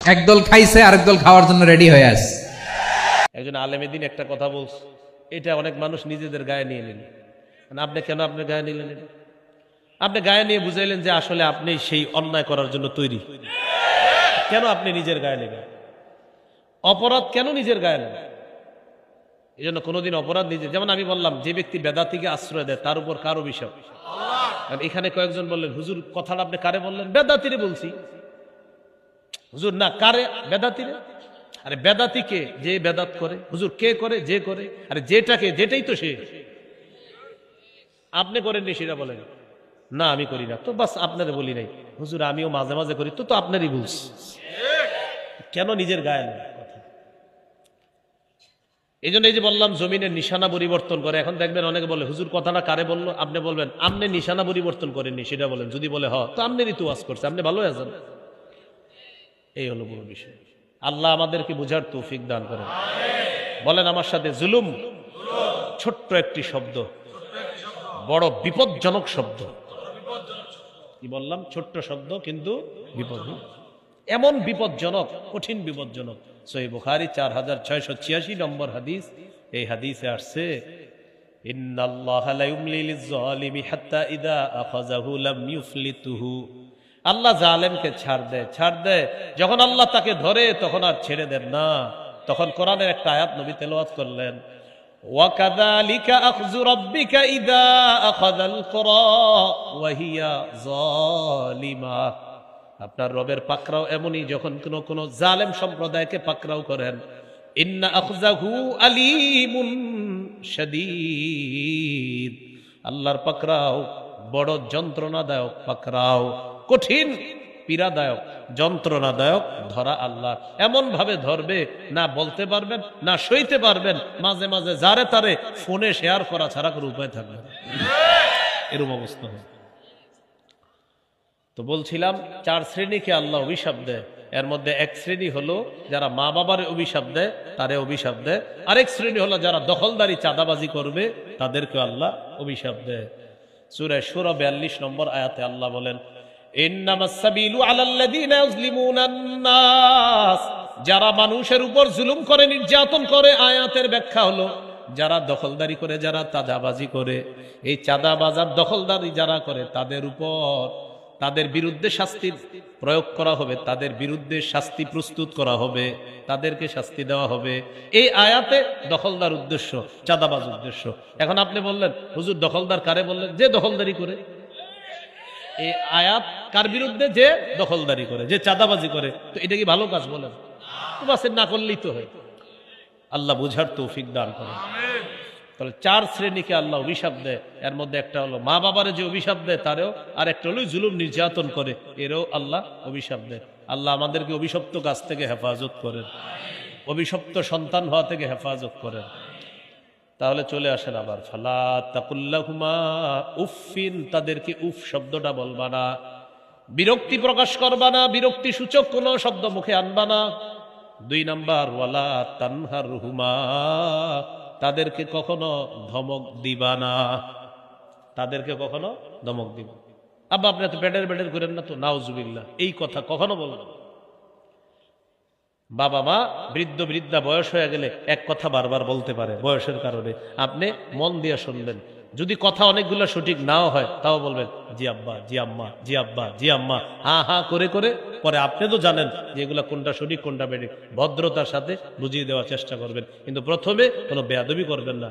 একদল খাইছে, আরেক দল খাওয়ার জন্য রেডি হয়ে আছে। একজন আলেমেদিন একটা কথা বলছে, এটা অনেক মানুষ নিজেদের গায়ে নিয়ে নিল। মানে আপনি কেন আপনার গায়ে নিলেন? আপনি গায়ে নিয়ে বুঝাইলেন যে আসলে আপনি সেই অন্যায় করার জন্য তৈরি। কেন আপনি নিজের গায়ে নেবেন? অপরাধ কেন নিজের গায়ে নেবেন? এই জন্য কোনোদিন অপরাধ নিজে যেমন আমি বললাম, যে ব্যক্তি বেদাতিকে আশ্রয় দেয়, তার উপর কারও বিষয়। এখানে কয়েকজন বললেন, হুজুর, কথাটা আপনি কারে বললেন? বেদাতিরে বলছি। হুজুর, না, কারে? বেদাতিরে? আরে বেদাতিকে যে বেদাত করে, হুজুর, কে করে? যে করে? আরে যেটাকে, যেটাই তো সে। আপনি করেননি সেটা বলেন। না, আমি করি না। তো বাস আপনারে বলি নাই। হুজুর, আমিও মাঝে মাঝে করি। তো তো আপনারই বলছি কেন নিজের গায়ে কথা এই জন্য এই যে বললাম জমিনের নিশানা পরিবর্তন করে। এখন দেখবেন অনেকে বলে, হুজুর, কথাটা কারে বলল? আপনি বলবেন আপনি নিশানা পরিবর্তন করেননি। সেটা বলেন। যদি বলে, হ। তো আপনি তো ওয়াজ করছে। আপনি ভালো আছেন। এই হলো পুরো বিষয়। আল্লাহ আমাদেরকে বুঝার তৌফিক দান করেন। বলেন আমার সাথে, জুলুম ছোট্ট একটি শব্দ, বড় বিপজ্জনক শব্দ। কি বললাম? ছোট্ট শব্দ কিন্তু বিপদ এমন বিপজ্জনক, কঠিন বিপজ্জনক। সহি বুখারি চার হাজার ছয়শো ছিয়াশি নম্বর হাদিস। এই হাদিসে আসছে, ইন্নাল্লাহ লা ইউমলি লিজ-জালিমি হাত্তা ইদা আখাযাহু লাম ইউফলিতুহু। আল্লাহ জালেমকে ছাড় দেয় ছাড় দেয় যখন আল্লাহ তাকে ধরে তখন আর ছেড়ে দেন না তখন কোরআনের একটা আয়াত নবী তেলাওয়াত করলেন وكذلك أخذ ربك إذا أخذ القرى وهي ظالمة আপনার রবের পাকরাও এমনই যখন কোন কোন জালেম সম্প্রদায়কে পাকরাও করেন ইন্না আখজাহু আলিমুন শাদীদ আল্লাহর পাকরাও বড় যন্ত্রণাদায়ক পাকরাও কঠিন, পীড়াদায়ক, যন্ত্রণাদায়ক ধরা আল্লাহ। এমন ভাবে ধরবে, না বলতে পারবেন, না সইতে পারবেন, মাঝে মাঝে যারে তারে ফোনে শেয়ার করা ছাড়া কোনো উপায় থাকবে না। এরকম অবস্থা তো বলছিলাম, চার শ্রেণীকে আল্লাহ অভিশাপ দেয়। এর মধ্যে এক শ্রেণি হলো, যারা মা বাবার অভিশাপ দেয়, তারে অভিশাপ দেয়। আরেক শ্রেণি হলো, যারা দখলদারি চাঁদাবাজি করবে, তাদেরকে আল্লাহ অভিশাপ দেয়। সুরে সুর বিয়াল্লিশ নম্বর আয়াতে আল্লাহ বলেন যারা মানুষের উপর জুলুম করে, নির্যাতন করে, আয়াতের ব্যাখ্যা হলো যারা দখলদারি করে, যারা চাঁদাবাজি করে। এই চাঁদাবাজার দখলদারি যারা করে, তাদের উপর তাদের বিরুদ্ধে শাস্তির প্রয়োগ করা হবে, তাদের বিরুদ্ধে শাস্তি প্রস্তুত করা হবে, তাদেরকে শাস্তি দেওয়া হবে। এই আয়াতে দখলদার উদ্দেশ্য, চাঁদাবাজ উদ্দেশ্য। এখন আপনি বললেন, হুজুর দখলদার কারে বললেন? যে দখলদারি করে। এই আয়াত কার বিরুদ্ধে? যে দখলদারি করে যে চাঁদাবাজি করে। তো এটা কি ভালো কাজ বলেন? তো না করলেই তো হয়। আল্লাহ বুঝার তৌফিক দান করে তাহলে চার শ্রেণীকে আল্লাহ অভিশাপ দেয়। এর মধ্যে একটা হলো মা বাবারে যে অভিশাপ দেয় তারেও আর একটা হলো জুলুম নির্যাতন করে এরও আল্লাহ অভিশাপ দেয়। আল্লাহ আমাদেরকে অভিশপ্ত গাছ থেকে হেফাজত করেন। অভিশপ্ত সন্তান হওয়া থেকে হেফাজত করেন। তাহলে চলে আসেন আবার। ফালা তাকুল্লাহুমা উফিন তাদেরকে উফ শব্দটা বলবা না। বিরক্তি প্রকাশ করবা না, বিরক্তি সূচক কোনো শব্দ মুখে আনবা না। দুই নাম্বার, ওয়ালা তানহার হুমা তাদেরকে কখনো ধমক দিবা না। তাদেরকে কখনো ধমক দিবা। আব্বা, আপনি তো পেটের পেটের করেন না তো? নাউজুবিল্লাহ, এই কথা কখনো বলবেন। বাবা মা, বৃদ্ধ বৃদ্ধা বয়স হয়ে গেলে এক কথা বারবার বলতে পারে বয়সের কারণে। আপনি মন দিয়ে শুনবেন। যদি কথা অনেকগুলো সঠিক নাও হয়, তাও বলবেন জি আব্বা, জি আম্মা, জি আব্বা, জি আম্মা। হা হা করে করে, পরে আপনি তো জানেন যে এগুলো কোনটা সঠিক, কোনটা বেঠিক। ভদ্রতার সাথে বুঝিয়ে দেওয়ার চেষ্টা করবেন। কিন্তু প্রথমে কোনো বেয়াদবি করবেন না।